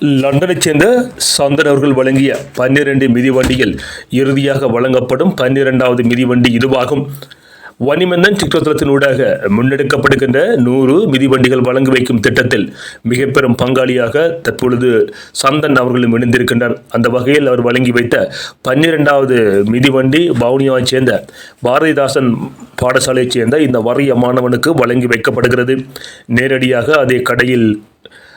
லண்டனைச் சேர்ந்த சந்தன் அவர்கள் வழங்கிய பன்னிரண்டு மிதிவண்டியில் இறுதியாக வழங்கப்படும் பன்னிரெண்டாவது மிதிவண்டி இதுவாகும். வனிமந்தன் சிற்றத்தலத்தினூடாக முன்னெடுக்கப்படுகின்ற நூறு மிதிவண்டிகள் வழங்கி வைக்கும் திட்டத்தில் மிக பெரும் பங்காளியாக தற்பொழுது சந்தன் அவர்களும் இணைந்திருக்கின்றார். அந்த வகையில் அவர் வழங்கி வைத்த பன்னிரெண்டாவது மிதிவண்டி பவுனியாவைச் சேர்ந்த பாரதிதாசன் பாடசாலையைச் சேர்ந்த இந்த வறிய மாணவனுக்கு வழங்கி வைக்கப்படுகிறது. நேரடியாக அதே கடையில்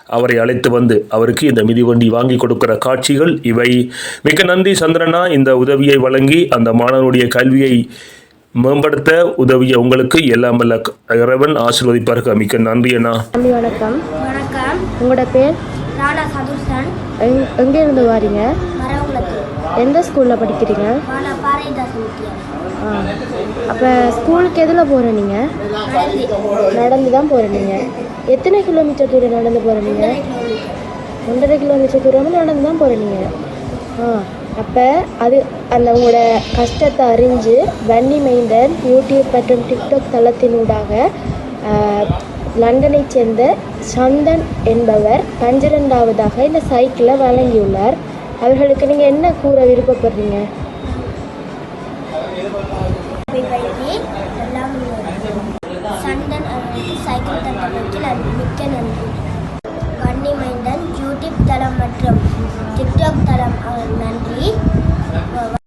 அவரை அழைத்து வந்து அவருக்கு இந்த மிதிவண்டி வாங்கி கொடுக்கிற காட்சிகள் இவை. மிக்க நன்றி சந்திரனா இந்த உதவியை வழங்கி அந்த மாணவனுடைய கல்வியை மேம்படுத்த உதவிய உங்களுக்கு எல்லாம் வல்ல இறைவன் ஆசீர்வதிப்பார்கள் மிக்க நன்றி அண்ணா. வணக்கம். வணக்கம். உங்களோட பேர்? ராணா சதுர்சன் எங் எங்கே இருந்து வாரீங்க? எந்த ஸ்கூலில் படிக்கிறீங்க? ஆ. அப்போ ஸ்கூலுக்கு எதில் போகிற நீங்கள் நடந்து தான் போகிற நீங்கள் எத்தனை கிலோமீட்டர் தூரம் நடந்து போகிற நீங்கள் ஒன்றரை கிலோமீட்டர் தூரம் நடந்து தான் போகிற நீங்கள் ஆ. அப்போ அது அந்த உங்களோட கஷ்டத்தை அறிஞ்சு வன்னி மைந்தன் யூடியூப் மற்றும் டிக்டாக் தளத்தினூடாக லண்டனை சேர்ந்த சந்தன் என்பவர் பன்னிரெண்டாவதாக இந்த சைக்கிளை வழங்கியுள்ளார். அவர்களுக்கு நீங்கள் என்ன கூற விருப்பப்படுறீங்க? பயிற்சி சண்டன் அவர்களுக்கு சைக்கிள் தட்டப்பட்டில் அது மிக்க நன்றி. வன்னி மைந்தன் யூடியூப் தளம் மற்றும் டிக்டாக் தளம் அவர் நன்றி.